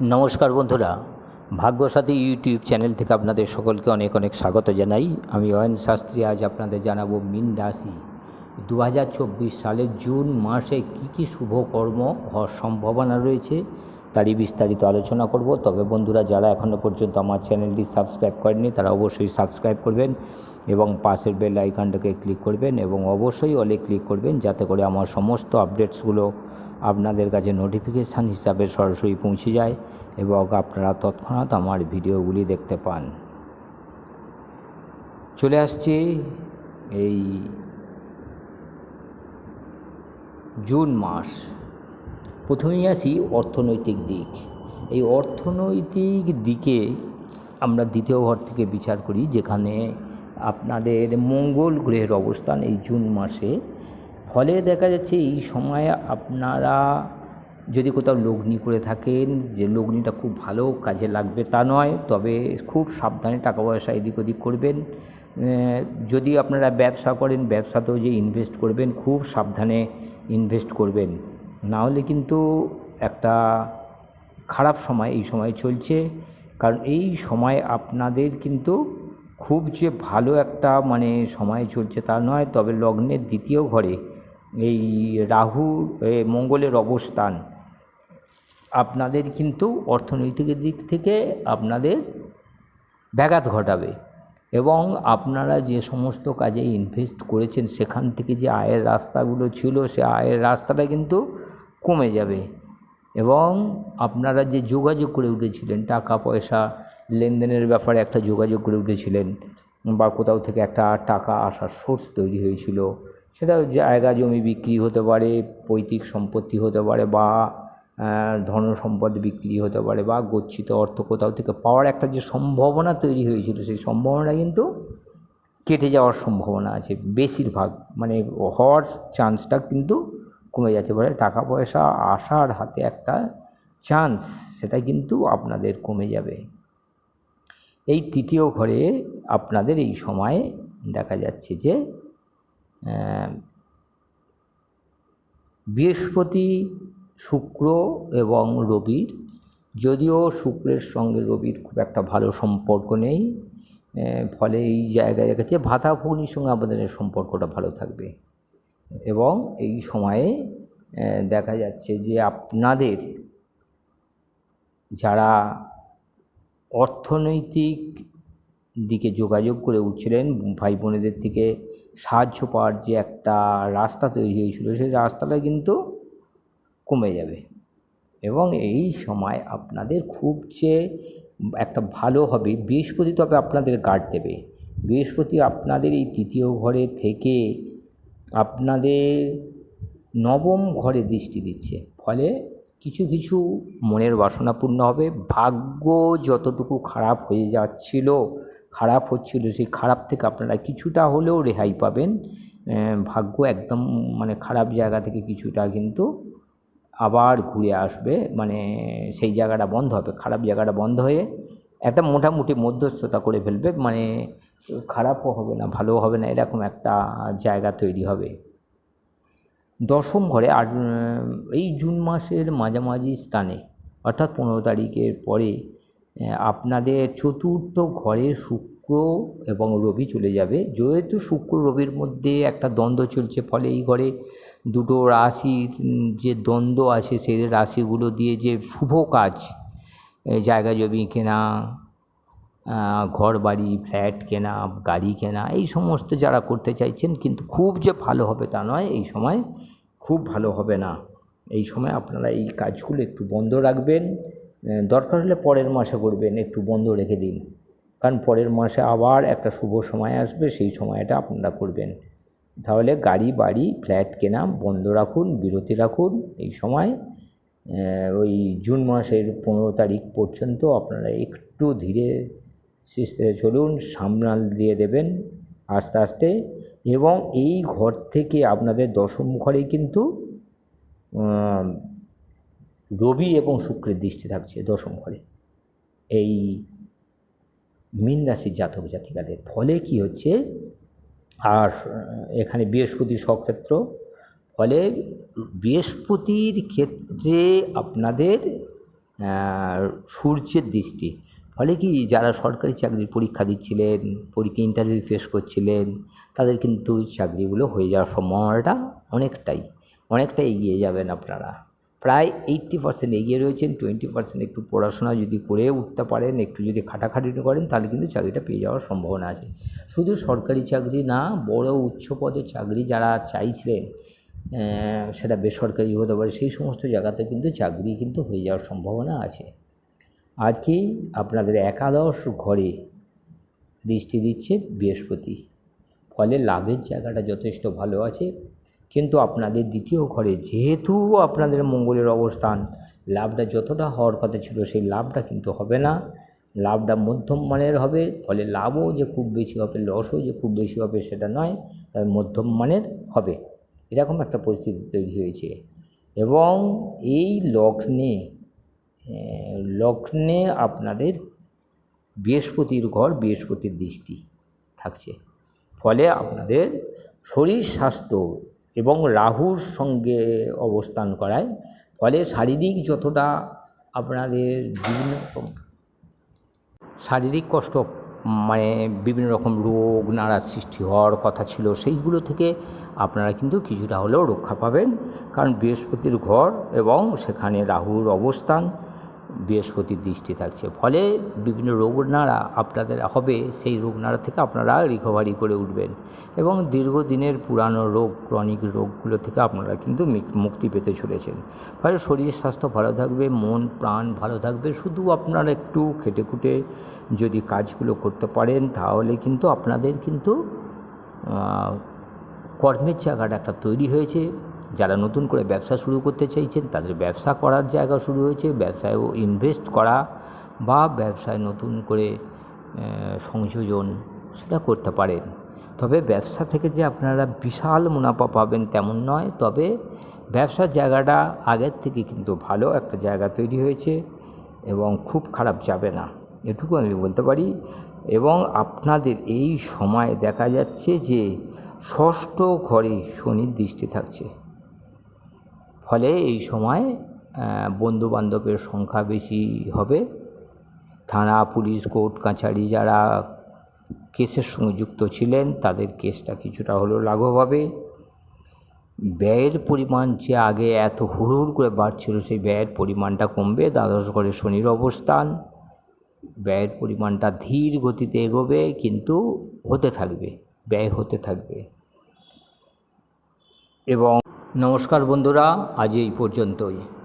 নমস্কার বন্ধুরা, ভাগ্যসাথী YouTube channel থেকে আপনাদের সকলকে অনেক অনেক স্বাগত জানাই। আমি অয়ন শাস্ত্রী, আজ আপনাদের জানাব মিন রাশি। দু হাজার চব্বিশ সালের জুন মাসে কি কি শুভকর্ম হওয়ার সম্ভাবনা রয়েছে? তারই বিস্তারিত আলোচনা করব। তবে বন্ধুরা, যারা এখনও পর্যন্ত আমার চ্যানেলটি সাবস্ক্রাইব করেনি তারা অবশ্যই সাবস্ক্রাইব করবেন এবং পাশের বেল আইকনটাকে ক্লিক করবেন এবং অবশ্যই অলে ক্লিক করবেন যাতে করে আমার সমস্ত আপডেটসগুলো আপনাদের কাছে নোটিফিকেশান হিসাবে সরাসরি পৌঁছে যায় এবং আপনারা তৎক্ষণাৎ আমার ভিডিওগুলি দেখতে পান। চলে আসছে এই জুন মাস। প্রথমেই আসি অর্থনৈতিক দিক। এই অর্থনৈতিক দিকে আমরা দ্বিতীয় ঘর থেকে বিচার করি, যেখানে আপনাদের মঙ্গল গ্রহের অবস্থান এই জুন মাসে। ফলে দেখা যাচ্ছে এই সময়ে আপনারা যদি কোথাও লগ্নি করে থাকেন, যে লগ্নিটা খুব ভালো কাজে লাগবে তা নয়, তবে খুব সাবধানে টাকা পয়সা এদিক ওদিক করবেন। যদি আপনারা ব্যবসা করেন, ব্যবসাতেও যে ইনভেস্ট করবেন, খুব সাবধানে ইনভেস্ট করবেন। না হলে কিন্তু একটা খারাপ সময় এই সময় চলছে। কারণ এই সময় আপনাদের কিন্তু খুব যে ভালো একটা মানে সময় চলছে তা নয়, তবে লগ্নের দ্বিতীয় ঘরে এই রাহু মঙ্গলের অবস্থান। আপনাদের কিন্তু অর্থনৈতিক দিক থেকে আপনাদের ব্যাঘাত ঘটাবে এবং আপনারা যে সমস্ত কাজে ইনভেস্ট করেছেন, সেখান থেকে যে আয়ের রাস্তাগুলো ছিল, সে আয়ের রাস্তাটা কিন্তু কমে যাবে। এবং আপনারা যে যোগাযোগ করে উঠেছিলেন, টাকা, পয়সা, লেনদেনের ব্যাপারে একটা যোগাযোগ করে উঠেছিলেন বা কোথাও থেকে একটা টাকা আসার সোর্স তৈরি হয়েছিল, সেটা জায়গা জমি বিক্রি হতে পারে, পৈতৃক সম্পত্তি হতে পারে বা ধন সম্পদ বিক্রি হতে পারে বা গচ্ছিত অর্থ কোথাও থেকে পাওয়ার একটা যে সম্ভাবনা তৈরি হয়েছিল, সেই সম্ভাবনা কিন্তু কেটে যাওয়ার সম্ভাবনা আছে বেশিরভাগ। মানে হওয়ার চান্সটা কিন্তু কমে যাচ্ছে। বলে টাকা পয়সা আসার হাতে একটা চান্স সেটা কিন্তু আপনাদের কমে যাবে। এই তৃতীয় ঘরে আপনাদের এই সময়ে দেখা যাচ্ছে যে বৃহস্পতি, শুক্র এবং রবির, যদিও শুক্রের সঙ্গে রবির খুব একটা ভালো সম্পর্ক নেই ফলে এই জায়গায় দেখাচ্ছে ভাতা ভগ্নির সঙ্গে আমাদের সম্পর্কটা ভালো থাকবে। এবং এই সময়ে দেখা যাচ্ছে যে আপনাদের যারা অর্থনৈতিক দিকে যোগাযোগ করে উঠছিলেন, ভাই বোনেদের থেকে সাহায্য পাওয়ার যে একটা রাস্তা তৈরি হয়েছিল, সেই রাস্তাটা কিন্তু কমে যাবে। এবং এই সময় আপনাদের খুব যে একটা ভালো হবে, বৃহস্পতি তবে আপনাদের গার্ড দেবে। বৃহস্পতি আপনাদের এই তৃতীয় ঘরে থেকে আপনাদের নবম ঘরে দৃষ্টি দিচ্ছে। ফলে কিছু কিছু মনের বাসনা পূর্ণ হবে। ভাগ্য যতটুকু খারাপ হয়ে যাচ্ছিল, খারাপ হচ্ছিল, সেই খারাপ থেকে আপনারা কিছুটা হলেও রেহাই পাবেন। ভাগ্য একদম মানে খারাপ জায়গা থেকে কিছুটা কিন্তু আবার ঘুরে আসবে। মানে সেই জায়গাটা বন্ধ হবে, খারাপ জায়গাটা বন্ধ হয়ে একটা মোটামুটি মধ্যস্থতা করে ফেলবে মানে খারাপও হবে না, ভালোও হবে না, এরকম একটা জায়গা তৈরি হবে। দশম ঘরে আর এই জুন মাসের মাঝামাঝি স্থানে, অর্থাৎ পনেরো তারিখের পরে, আপনাদের চতুর্থ ঘরে শুক্র এবং রবি চলে যাবে। যেহেতু শুক্র রবির মধ্যে একটা দ্বন্দ্ব চলছে, ফলে এই ঘরে দুটো রাশির যে দ্বন্দ্ব আছে, সেই রাশিগুলো দিয়ে যে শুভ কাজ জায়গা জমি কেনা ঘর বাড়ি ফ্ল্যাট কেনা, গাড়ি কেনা, এই সমস্ত যারা করতে চাইছেন কিন্তু খুব যে ভালো হবে তা নয়, এই সময় খুব ভালো হবে না। এই সময় আপনারা এই কাজগুলো একটু বন্ধ রাখবেন দরকার হলে পরের মাসে করবেন, একটু বন্ধ রেখে দিন। কারণ পরের মাসে আবার একটা শুভ সময় আসবে, সেই সময়টা আপনারা করবেন। তাহলে গাড়ি, বাড়ি, ফ্ল্যাট কেনা বন্ধ রাখুন, বিরতি রাখুন, এই সময় ওই জুন মাসের পনেরো তারিখ পর্যন্ত আপনারা একটু ধীরে সিস্তে চলুন, সামনাল দিয়ে দেবেন আস্তে আস্তে এবং এই ঘর থেকে আপনাদের দশম ঘরে কিন্তু রবি এবং শুক্রের দৃষ্টি থাকছে দশম ঘরে। এই মীন রাশির জাতক জাতিকাদের। ফলে কি হচ্ছে? আর এখানে বৃহস্পতি সক্ষেত্র ফলে বৃহস্পতির ক্ষেত্রে আপনাদের সূর্যের দৃষ্টি। ফলে কি যারা সরকারি চাকরির পরীক্ষা দিচ্ছিলেন, পরীক্ষা ইন্টারভিউ ফেস করছিলেন, তাদের কিন্তু চাকরিগুলো হয়ে যাওয়ার সম্ভাবনাটা অনেকটাই, অনেকটা এগিয়ে যাবেন আপনারা। প্রায় এইট্টি পার্সেন্ট এগিয়ে রয়েছেন টোয়েন্টি পার্সেন্ট একটু পড়াশোনা যদি করে উঠতে পারেন, একটু যদি খাটাখাটি করেন, তাহলে কিন্তু চাকরিটা পেয়ে যাওয়ার সম্ভাবনা আছে। শুধু সরকারি চাকরি না, বড় উচ্চ পদের চাকরি যারা চাইছিলেন সেটা বেসরকারি হতে পারে, সেই সমস্ত জায়গাতে কিন্তু চাকরি কিন্তু হয়ে যাওয়ার সম্ভাবনা আছে। আর কি আপনাদের একাদশ ঘরে দৃষ্টি দিচ্ছে বৃহস্পতি, ফলে লাভের জায়গাটা যথেষ্ট ভালো আছে, কিন্তু আপনাদের দ্বিতীয় ঘরে যেহেতু আপনাদের মঙ্গলের অবস্থান, লাভটা যতটা হওয়ার কথা ছিল সেই লাভটা কিন্তু হবে না, লাভটা মধ্যম মানের হবে, ফলে লাভও যে খুব বেশি হবে, লসও যে খুব বেশি হবে সেটা নয়, তবে মধ্যম মানের হবে। এরকম একটা পরিস্থিতি তৈরি হয়েছে। এবং এই লগ্নে লগ্নে আপনাদের বৃহস্পতির ঘর, বৃহস্পতির দৃষ্টি থাকছে। ফলে আপনাদের শরীর স্বাস্থ্য এবং রাহুর সঙ্গে অবস্থান করায়। ফলে শারীরিক যতটা আপনাদের বিভিন্ন শারীরিক কষ্ট মানে বিভিন্ন রকম রোগ নাড়ার সৃষ্টি হওয়ার কথা ছিল, সেইগুলো থেকে আপনারা কিন্তু কিছুটা হলেও রক্ষা পাবেন। কারণ বৃহস্পতির ঘর এবং সেখানে রাহুর অবস্থান বৃহস্পতির দৃষ্টি থাকছে। ফলে বিভিন্ন রোগ নাড়া আপনাদের হবে, সেই রোগ নাড়া থেকে আপনারা রিকভারি করে উঠবেন এবং দীর্ঘদিনের পুরানো রোগ ক্রনিক রোগগুলো থেকে আপনারা কিন্তু মুক্তি পেতে চলেছেন। ফলে শরীর স্বাস্থ্য ভালো থাকবে, মন, প্রাণ ভালো থাকবে। শুধু আপনারা একটু খেটে খুঁটে যদি কাজগুলো করতে পারেন, তাহলে কিন্তু আপনাদের কিন্তু কর্মের জায়গাটা একটা তৈরি হয়েছে। যারা নতুন করে ব্যবসা শুরু করতে চাইছেন, তাদের ব্যবসা করার জায়গা শুরু হয়েছে। ব্যবসায়ও ইনভেস্ট করা বা ব্যবসায় নতুন করে সংযোজন সেটা করতে পারেন। তবে ব্যবসা থেকে যে আপনারা বিশাল মুনাফা পাবেন তেমন নয়। তবে ব্যবসার জায়গাটা আগের থেকে কিন্তু ভালো একটা জায়গা তৈরি হয়েছে এবং খুব খারাপ যাবে না। এটুকু আমি বলতে পারি এবং আপনাদের এই সময় দেখা যাচ্ছে যে ষষ্ঠ ঘরে শনির দৃষ্টি থাকছে। ফলে এই সময় বন্ধু বান্ধবের সংখ্যা বেশি হবে। থানা, পুলিশ, কোর্ট কাছারি যারা কেসের সঙ্গে যুক্ত ছিলেন, তাদের কেসটা কিছুটা হলেও লাঘব হবে। ব্যয়ের পরিমাণ যে আগে এত হুড়হুড় করে বাড়ছিল, সেই ব্যয়ের পরিমাণটা কমবে। দ্বাদশ ঘরে শনির অবস্থান। ব্যয়ের পরিমাণটা ধীর গতিতে এগোবে, কিন্তু হতে থাকবে, ব্যয় হতে থাকবে। এবং নমস্কার বন্ধুরা আজ এই পর্যন্তই।